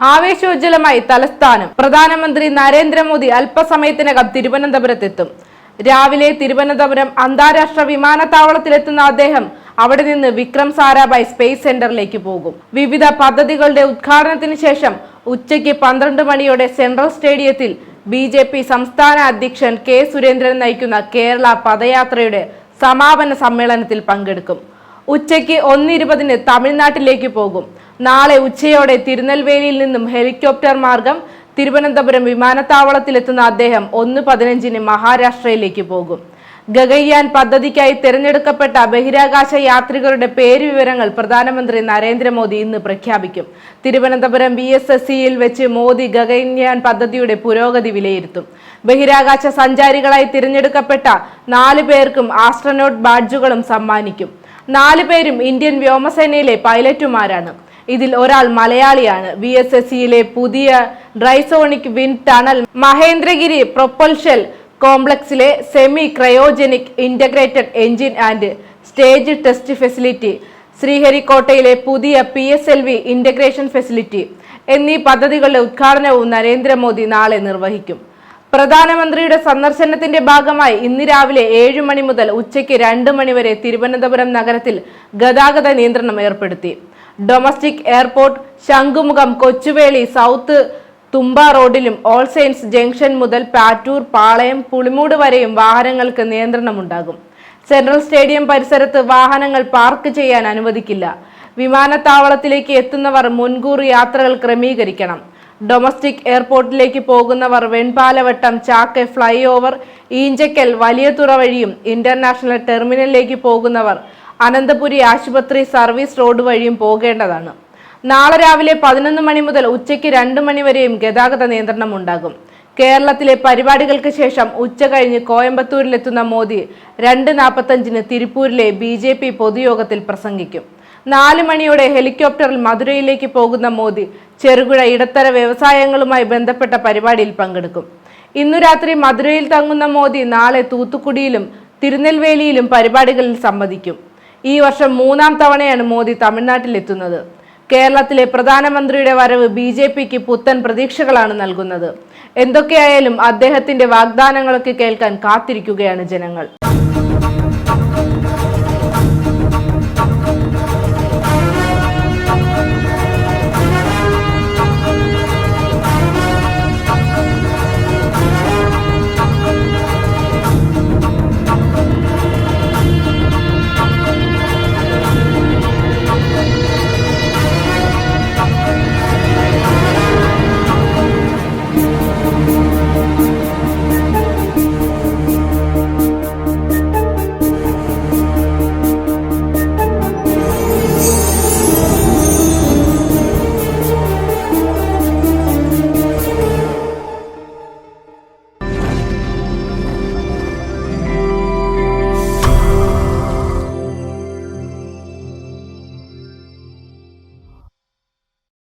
ആവേശോജ്വലമായി തലസ്ഥാനം. പ്രധാനമന്ത്രി നരേന്ദ്രമോദി അല്പസമയത്തിനകം തിരുവനന്തപുരത്തെത്തും. രാവിലെ തിരുവനന്തപുരം അന്താരാഷ്ട്ര വിമാനത്താവളത്തിലെത്തുന്ന അദ്ദേഹം അവിടെ നിന്ന് വിക്രം സാരാഭായ് സ്പേസ് സെന്ററിലേക്ക് പോകും. വിവിധ പദ്ധതികളുടെ ഉദ്ഘാടനത്തിന് ശേഷം ഉച്ചയ്ക്ക് പന്ത്രണ്ട് മണിയോടെ സെൻട്രൽ സ്റ്റേഡിയത്തിൽ ബി ജെ പി സംസ്ഥാന അധ്യക്ഷൻ കെ സുരേന്ദ്രൻ നയിക്കുന്ന കേരള പദയാത്രയുടെ സമാപന സമ്മേളനത്തിൽ പങ്കെടുക്കും. ഉച്ചയ്ക്ക് ഒന്നിരുപതിന് തമിഴ്നാട്ടിലേക്ക് പോകും. നാളെ ഉച്ചയോടെ തിരുനെൽവേലിയിൽ നിന്നും ഹെലികോപ്റ്റർ മാർഗം തിരുവനന്തപുരം വിമാനത്താവളത്തിലെത്തുന്ന അദ്ദേഹം ഒന്ന് പതിനഞ്ചിന് മഹാരാഷ്ട്രയിലേക്ക് പോകും. ഗഗയ്യാൻ പദ്ധതിക്കായി തിരഞ്ഞെടുക്കപ്പെട്ട ബഹിരാകാശ യാത്രികരുടെ പേരുവിവരങ്ങൾ പ്രധാനമന്ത്രി നരേന്ദ്രമോദി ഇന്ന് പ്രഖ്യാപിക്കും. തിരുവനന്തപുരം ബി എസ് എസ് സിയിൽ വെച്ച് മോദി ഗഗൻയാൻ പദ്ധതിയുടെ പുരോഗതി വിലയിരുത്തും. ബഹിരാകാശ സഞ്ചാരികളായി തിരഞ്ഞെടുക്കപ്പെട്ട നാല് പേർക്കും ആസ്ട്രനോട്ട് ബാഡ്ജുകളും സമ്മാനിക്കും. നാല് പേരും ഇന്ത്യൻ വ്യോമസേനയിലെ പൈലറ്റുമാരാണ്. ഇതിൽ ഒരാൾ മലയാളിയാണ്. വി എസ് എസ് സിയിലെ പുതിയ trisonic wind tunnel Mahendragiri propulsion കോംപ്ലക്സിലെ semi cryogenic integrated engine and stage test facility ശ്രീഹരിക്കോട്ടയിലെ പുതിയ P S L V integration facility എന്നീ പദ്ധതികളുടെ ഉദ്ഘാടനവും നരേന്ദ്രമോദി നാളെ നിർവഹിക്കും. പ്രധാനമന്ത്രിയുടെ സന്ദർശനത്തിന്റെ ഭാഗമായി ഇന്ന് രാവിലെ ഏഴ് മണി മുതൽ ഉച്ചയ്ക്ക് രണ്ട് മണി വരെ തിരുവനന്തപുരം നഗരത്തിൽ ഗതാഗത നിയന്ത്രണം ഏർപ്പെടുത്തി. Domestic airport Shankhumukham Kochuveli south Thumba റോഡിലും ഓൾ സെയിൻസ് ജംഗ്ഷൻ മുതൽ പാറ്റൂർ പാളയം പുളിമൂട് വരെയും വാഹനങ്ങൾക്ക് നിയന്ത്രണമുണ്ടാകും. സെൻട്രൽ സ്റ്റേഡിയം പരിസരത്ത് വാഹനങ്ങൾ പാർക്ക് ചെയ്യാൻ അനുവദിക്കില്ല. വിമാനത്താവളത്തിലേക്ക് എത്തുന്നവർ മുൻകൂർ യാത്രകൾ ക്രമീകരിക്കണം. ഡൊമസ്റ്റിക് എയർപോർട്ടിലേക്ക് പോകുന്നവർ വെൺപാലവട്ടം ചാക്ക് fly over Enchakkal Valiyathura വഴിയും ഇന്റർനാഷണൽ ടെർമിനലിലേക്ക് പോകുന്നവർ അനന്തപുരി ആശുപത്രി സർവീസ് റോഡ് വഴിയും പോകേണ്ടതാണ്. നാളെ രാവിലെ പതിനൊന്ന് മണി മുതൽ ഉച്ചയ്ക്ക് രണ്ട് മണി വരെയും ഗതാഗത നിയന്ത്രണം ഉണ്ടാകും. കേരളത്തിലെ പരിപാടികൾക്ക് ശേഷം ഉച്ച കഴിഞ്ഞ് കോയമ്പത്തൂരിലെത്തുന്ന മോദി രണ്ട് നാൽപ്പത്തഞ്ചിന് തിരുപ്പൂരിലെ ബി ജെ പി പൊതുയോഗത്തിൽ പ്രസംഗിക്കും. നാല് മണിയോടെ ഹെലികോപ്റ്ററിൽ മധുരയിലേക്ക് പോകുന്ന മോദി ചെറുകുഴ ഇടത്തര വ്യവസായങ്ങളുമായി ബന്ധപ്പെട്ട പരിപാടിയിൽ പങ്കെടുക്കും. ഇന്നു രാത്രി മധുരയിൽ തങ്ങുന്ന മോദി നാളെ തൂത്തുക്കുടിയിലും തിരുനെൽവേലിയിലും പരിപാടികളിൽ സംബന്ധിക്കും. ഈ വർഷം മൂന്നാം തവണയാണ് മോദി തമിഴ്നാട്ടിൽ എത്തുന്നത് കേരളത്തിലെ പ്രധാനമന്ത്രിയുടെ വരവ് ബി ജെ പിക്ക് പുത്തൻ പ്രതീക്ഷകളാണ് നൽകുന്നത്. എന്തൊക്കെയായാലും അദ്ദേഹത്തിന്റെ വാഗ്ദാനങ്ങളൊക്കെ കേൾക്കാൻ കാത്തിരിക്കുകയാണ് ജനങ്ങൾ.